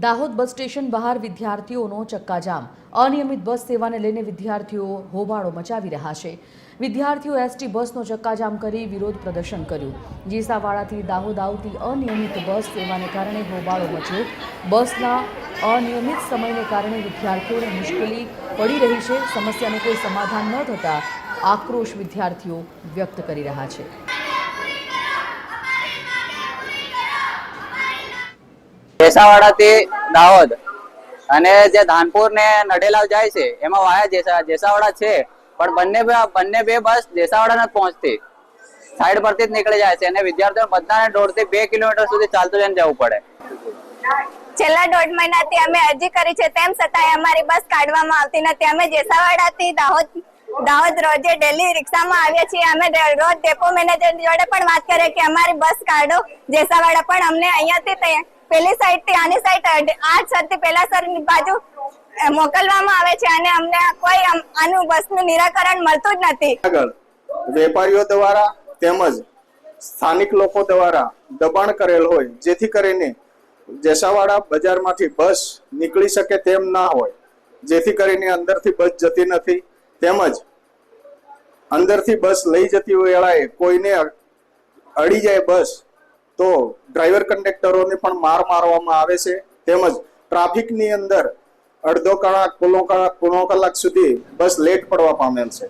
Dahod bus station બહાર વિદ્યાર્થીઓનો ચક્કાજામ. અનિયમિત બસ સેવાને લઈને વિદ્યાર્થીઓ હોબાળો મચાવી રહ્યા છે. વિદ્યાર્થીઓ એસટી બસનો ચક્કાજામ કરી વિરોધ પ્રદર્શન કર્યું. જીસાવાડાથી દાહોદ આવતી અનિયમિત બસ સેવાને કારણે હોબાળો મચ્યો. બસના અનિયમિત સમયને કારણે વિદ્યાર્થીઓને મુશ્કેલી પડી રહી છે. સમસ્યાનું કોઈ સમાધાન ન થતાં આક્રોશ વિદ્યાર્થીઓ વ્યક્ત કરી રહ્યા છે. જેસાવાડાથી દાહોદ. અને જે ધાનપુર ને નડેલાવ જાય છે, એમાં વાયા જેસા, જેસાવાડા છે, પણ બંને બંને બે બસ જેસાવાડા નથી પહોંચતી. સાઈડ પરથી જ નીકળી જાય છે અને વિદ્યાર્થીઓ બધાને દોઢથી બે કિલોમીટર સુધી ચાલતું જઈને જવું પડે. છેલ્લા દોઢ મહિનાથી અમે અરજી કરી છે, તેમ છતાંય અમારી બસ કાઢવામાં આવતી નથી. અમે જેસાવાડાથી દાહોદ દાહોદ રોજે ડેલી રિક્ષામાં આવીએ છીએ. અમે રોજ ડેપો મેનેજર જોડે પણ વાત કરીએ કે અમારી બસ કાઢો. જેસાવાડા પણ અમને અહીંયાથી પેલી સાઈડથી આની સાઈડ આ સરથી પેલા સરની બાજુ મોકલવામાં આવે છે અને અમને કોઈ આનું બસનું નિરાકરણ મળતું જ નથી. આગળ, વેપારીઓ દ્વારા તેમજ સ્થાનિક લોકો દ્વારા દબાણ કરેલ હોય, જેથી કરીને જેસાવાડા બજારમાંથી બસ નીકળી શકે તેમ ના હોય, જેથી કરીને અંદરથી બસ જતી નથી, તેમજ અંદરથી બસ લઈ જતી વેળાએ કોઈને અડી જાય બસ તો ડ્રાઈવર કંડક્ટરોને પણ માર મારવામાં આવે છે. તેમજ ટ્રાફિકની અંદર અડધો કલાક, પોણો કલાક પોણો કલાક સુધી બસ લેટ પડવા પામેલ છે.